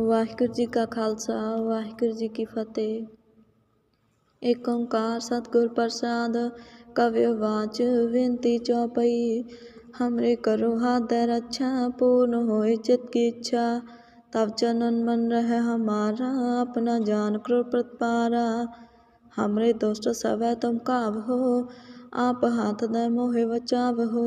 ਵਾਹਿਗੁਰੂ ਜੀ ਕਾ ਖਾਲਸਾ ਵਾਹਿਗੁਰੂ ਜੀ ਕੀ ਫਤਿਹ ਏਕ ਓੰਕਾਰ ਸਤਿਗੁਰ ਪ੍ਰਸਾਦ ਕਵਿ ਵਾਚ ਵਿਨਤੀ ਚੌਪਈ हमरे करो हाथ रक्षा पूर्ण होए चित की इच्छा तब चनन मन रह हमारा अपना जान करो प्रतपारा हमरे दोस्त सब तुम काव हो आप हाथ दे मोहे बचाव हो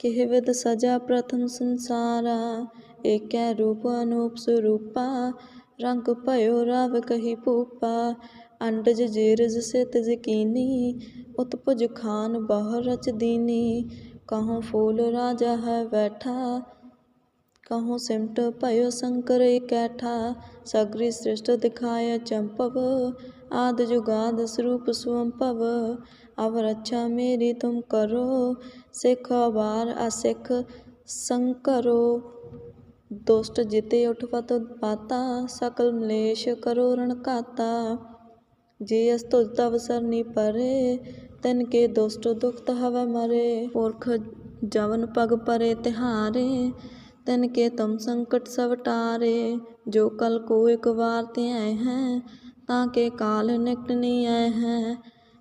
કહેવત સજા પ્રથમ સંસારા એક્યા રૂપ અનુપ સ્વરૂપા રંગ ભયો રાવ કહી પૂપા અંડજ જીરજ સિત જકીની ઉતપજ ખાન બહર રચ દીની કહો ફૂલ રાજા હૈ બેઠા કહો સિમટ ભયો શંકર કૈઠા સગરી સૃષ્ટ દિખાય ચંપવ આદ જુગાદ સ્વરૂપ સ્વંભવ अब रक्षा मेरी तुम करो सिख बार असिख संकरो दुष्ट जिते उठपत पाता सकल मलेश करो रण काता जे अस्तुल तव सरनी परे तिन के दुष्ट दुखत हवै मरे पुरख जवन पग परे तिहारे तिन के तुम संकट सब टारे जो कल को एक बार त्याय हैं ताके काल निकट नहीं आए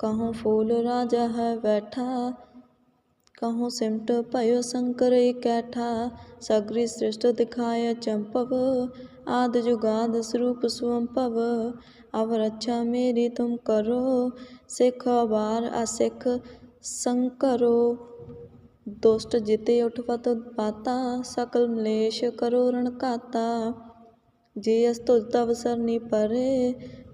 कहूँ फूल राजा है बैठा कहूँ सिमट भयो शंकर कैठा सगरी सृष्ट दिखाय चंपव आद जुगाद स्वरूप स्वंपव अब रक्षा मेरी तुम करो सिख बार असिख संकरो दुष्ट जिते उठवत पाता सकल मलेश करो रण काता जे अस्तुज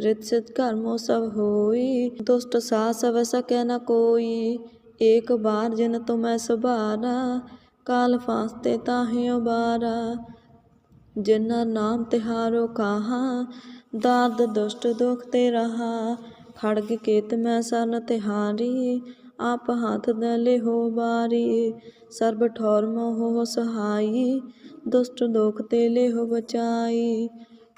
रित सिद्ध कर्मो सब होई दुष्ट सा सब सके न कोई एक बार जिन तुम्हें सुबारा काल फांसते ताहे उबारा जिन्ना नाम तिहारो कहा दाद दुष्ट दुख ते रहा खड़ग केत मैं सन तिहारी आप हाथ दले हो बारी सर्ब ठौर मोह सहाई ਦੁਸ਼ਟ ਦੋਖ ਤੇ ਲਿਹੁ ਬਚਾਈ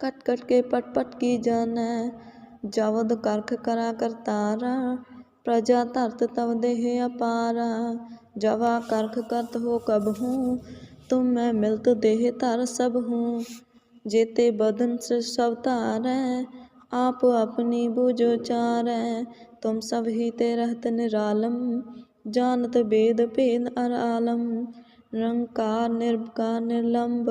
कट कट के पट पट की जाने जवद करख करा करतारा प्रजा धरत तव देह अपारा जवा करख करत हो कब हूँ तुम मैं मिलत देह धर सब हूँ जेते बदन से सब तारै आप अपनी बुझो चारै तुम सब ही ते रहत निरालम जानत वेद भेद अर आलम निरंकार निर्विकार निर्लंब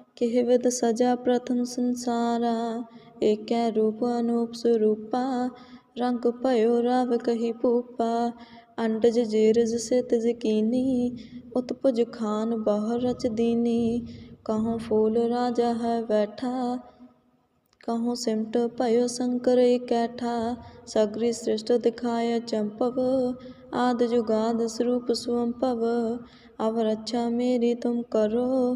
ਕੇਹਵਦ ਸਜਾ ਪ੍ਰਥਮ ਸੰਸਾਰਾ, ਏਕੈ ਰੂਪ ਅਨੂਪ ਸਰੂਪਾ, ਰੰਗ ਭਇਓ ਰਵ ਕਹੀ ਭੂਪਾ, ਅੰਡਜ ਜੀਰਜ ਸਿਤ ਜਕੀਨੀ, ਉਤਪਜ ਖਾਨ ਬਾਹਰ ਰਚ ਦੀਨੀ ਕਹਉ ਫੂਲ ਰਾਜਾ ਹੈ ਬੈਠਾ ਕਹਉ ਸਿਮਟ ਭਇਓ ਸੰਕਰ ਇਕੈਠਾ, ਸਗਰੀ ਸ੍ਰਿਸ਼ਟ ਦਿਖਾਇ ਚੰਪਵ, ਆਦ ਜੁਗਾਦ ਸਰੂਪ ਸੁਅੰਭਵ ਅਵ ਰੱਛਾ ਮੇਰੀ ਤੁਮ ਕਰੋ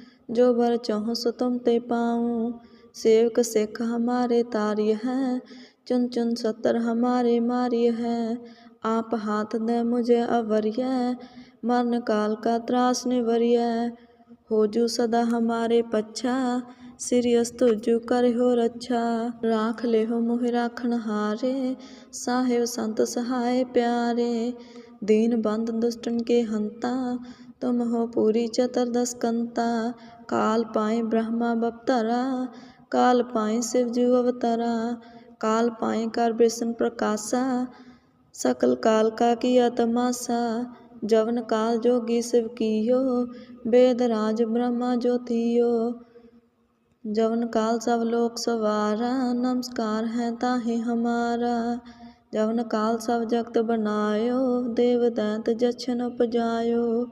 जो बर चाहूँ सो तुम ते पाऊं सेवक सिख हमारे तार्य है चुन चुन सतर हमारे मार्य है आप हाथ दे मुझे अवर्य मरण काल का त्रास निवर्य हो जू सदा हमारे पच्छा श्री अस्तु जू कर हो रक्षा राख ले हो मोहि राखण हारे साहेब संत सहाय प्यारे दीन बंद दुष्टन के हंता तुम हो पूरी चतुर्दश कंता काल पाए ब्रह्मा बपतरा, काल पाए शिव जू अवतरा, काल पाए कर विष्णु प्रकाशा, सकल काल का किया तमाशा, जवन काल जोगी शिव कियो, वेद राज ब्रह्मा ज्योतियो। जवन काल सब लोक सवारा, नमस्कार है ताहि हमारा। जवन काल सब जगत बनायो देव दैत जछन उपजायो।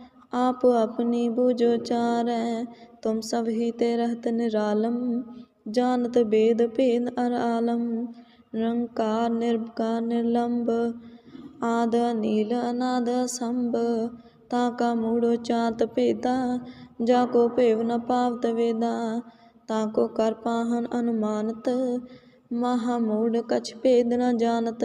आप अपनी बुझो चारै तुम सब ही ते रहत निरालम जानत वेद भेद अर आलम निरंकार निर्विकार निर्लंब आद नील अनाद संभ ताका मूढ़ो चात भेदा जाको भेव न पावत वेदा ताको कर पाहन अनुमानत महामूढ़ कछ भेद न जानत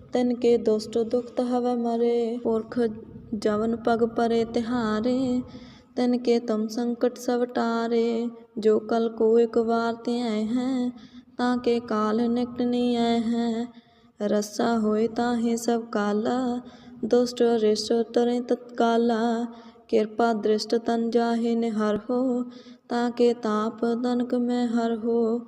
तिन के दुष्ट दुखत हव मरे। पुरख जवन पग परे तिहारे, तिन के तुम संकट सब टारे। जो कल को एक बार त्याय हैं, ताके काल निकट नहीं आए हैं। रस्सा होए ताहे सब काला, दुष्ट रिष्ट तरे तत्काला। कृपा दृष्ट तन जाहे निहर हो, ताके ताप तनक में हर हो।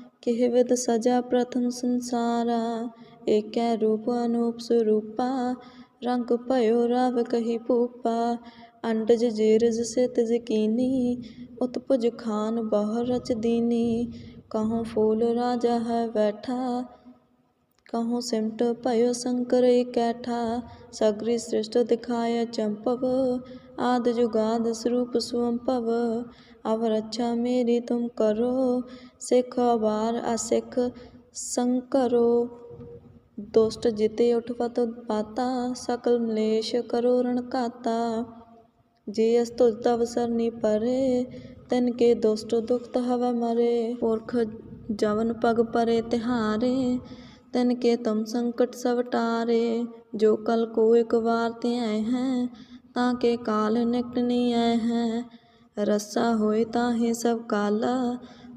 કહેવત સજા પ્રથમ સંસારા એકે રૂપ અનુપ સ્વરૂપા રંગ ભયો રાવ કહી પૂપા અંડજ જીરજ સિત જકીની ઉતપુજ ખાન બહર રચ દીની કહો ફૂલ રાજા હૈ બેઠા ਕਹੋ ਸਿਮਟ ਭਇਓ ਸੰਕਰ ਇਕੈਠਾ ਸਗਰੀ ਸ੍ਰਿਸ਼ਟ ਦਿਖਾਇ ਚੰਪਵ ਆਦ ਜੁਗਾਦ ਸਰੂਪ ਸੁਵੰਭਵ ਅਵ ਰੱਛਾ ਮੇਰੀ ਤੁਮ ਕਰੋ सिख अबार असिख संकरो दुष्ट जिते उठवत पाता सकल मलेश करो रण काता जे अस्तुज तव सरनी परे तिन के दुष्ट दुखत हव मरे पुरख जवन पग परे तिहारे तिन के तुम संकट सब टारे जो कल को एक बार ते आए हैं ताके काल निकट नहीं आए हैं रस्सा होए ताहे सब काला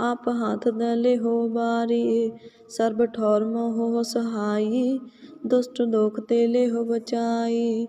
ਆਪ ਹਾਥ ਦਲੇ ਹੋ ਬਾਰੀ ਸਰਬ ਠੌਰ ਮੋਹ ਸਹਾਈ, ਦੁਸ਼ਟ ਦੋਖ ਤੇ ਲੈ ਹੋ ਬਚਾਈ।